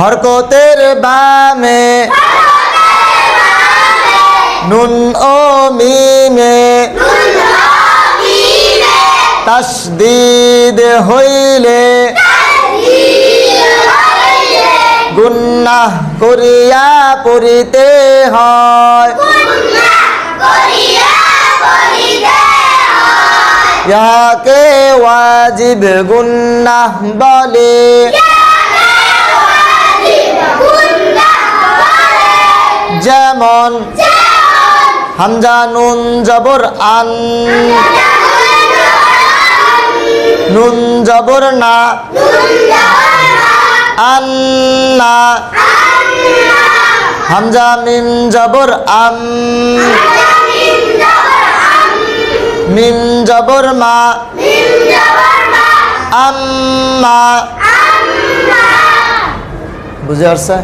হরকতের বামে, নুন ও মিমে, তসদিদ হইলে, গুন্নাহ করিয়া পড়িতে হয়। ইয়াকে ওয়াজিব গুন্নাহ বলে। যেমন হামজা নুন জবর আন। নুন জবর না। আন্না হামজা মিম জবর আম। মিম জবর মা। আম্মা। বুঝে আসছে?